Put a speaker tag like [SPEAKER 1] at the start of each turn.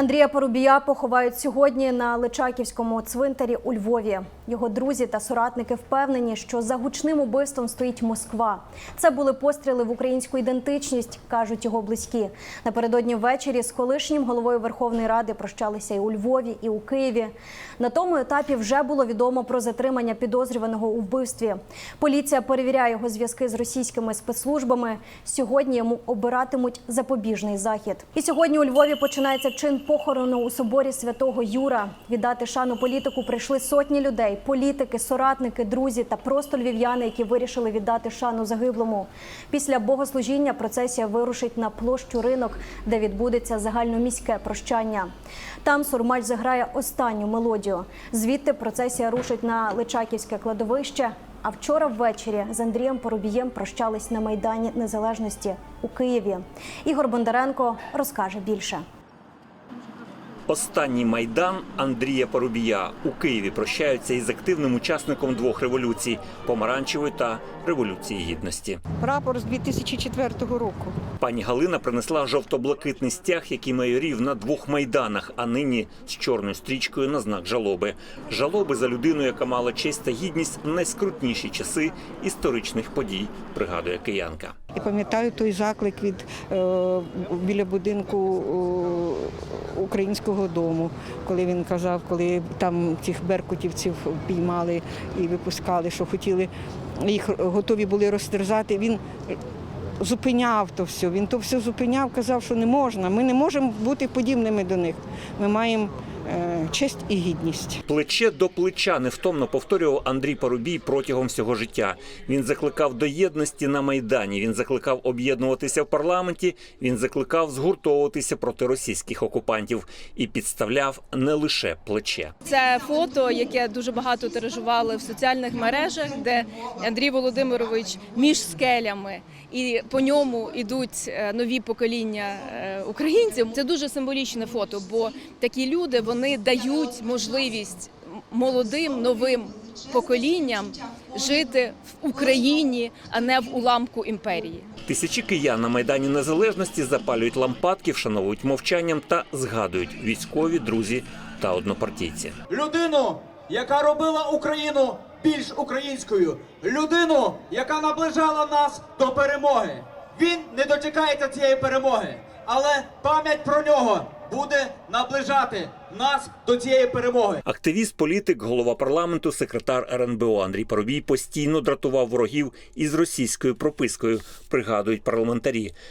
[SPEAKER 1] Андрія Порубія поховають сьогодні на Личаківському цвинтарі у Львові. Його друзі та соратники впевнені, що за гучним убивством стоїть Москва. Це були постріли в українську ідентичність, кажуть його близькі. Напередодні ввечері з колишнім головою Верховної Ради прощалися і у Львові, і у Києві. На тому етапі вже було відомо про затримання підозрюваного у вбивстві. Поліція перевіряє його зв'язки з російськими спецслужбами. Сьогодні йому обиратимуть запобіжний захід. І сьогодні у Львові починається чин похорону у соборі святого Юра. Віддати шану політику прийшли сотні людей: політики, соратники, друзі та просто львів'яни, які вирішили віддати шану загиблому. Після богослужіння процесія вирушить на площу ринок, де відбудеться загальноміське прощання. Там Сурмач заграє останню мелодію. Звідти процесія рушить на Личаківське кладовище. А вчора ввечері з Андрієм Поробієм прощались на Майдані Незалежності у Києві. Ігор Бондаренко розкаже більше.
[SPEAKER 2] Останній майдан Андрія Порубія у Києві прощаються із активним учасником двох революцій помаранчевої та революції гідності.
[SPEAKER 3] Прапор з 2004 року.
[SPEAKER 2] Пані Галина принесла жовто-блакитний стяг, який майорів на двох майданах, а нині з чорною стрічкою на знак жалоби. Жалоби за людину, яка мала честь та гідність в найскрутніші часи історичних подій, пригадує киянка.
[SPEAKER 3] І пам'ятаю той заклик від е, біля будинку е, українського дому, коли він казав, коли там цих беркутівців піймали і випускали, що хотіли їх готові були розтерзати. Він зупиняв то все. Він то все зупиняв, казав, що не можна. Ми не можемо бути подібними до них. Ми маємо честь і гідність.
[SPEAKER 2] Плече до плеча невтомно повторював Андрій Парубій протягом всього життя. Він закликав до єдності на майдані. Він закликав об'єднуватися в парламенті. Він закликав згуртовуватися проти російських окупантів і підставляв не лише плече.
[SPEAKER 4] Це фото, яке дуже багато тиражували в соціальних мережах, де Андрій Володимирович між скелями, і по ньому йдуть е, нові покоління е, українців. Це дуже символічне фото, бо такі люди вони дають можливість молодим новим поколінням жити в Україні, а не в уламку імперії.
[SPEAKER 2] Тисячі киян на майдані незалежності запалюють лампадки, вшановують мовчанням та згадують військові, друзі та однопартійці.
[SPEAKER 5] людину, яка робила Україну більш українською, людину, яка наближала нас до перемоги. Він не дочекається цієї перемоги, але пам'ять про нього буде наближати нас до цієї перемоги.
[SPEAKER 2] Активіст, політик, голова парламенту, секретар РНБО Андрій Парубій постійно дратував ворогів із російською пропискою, пригадують парламентарі.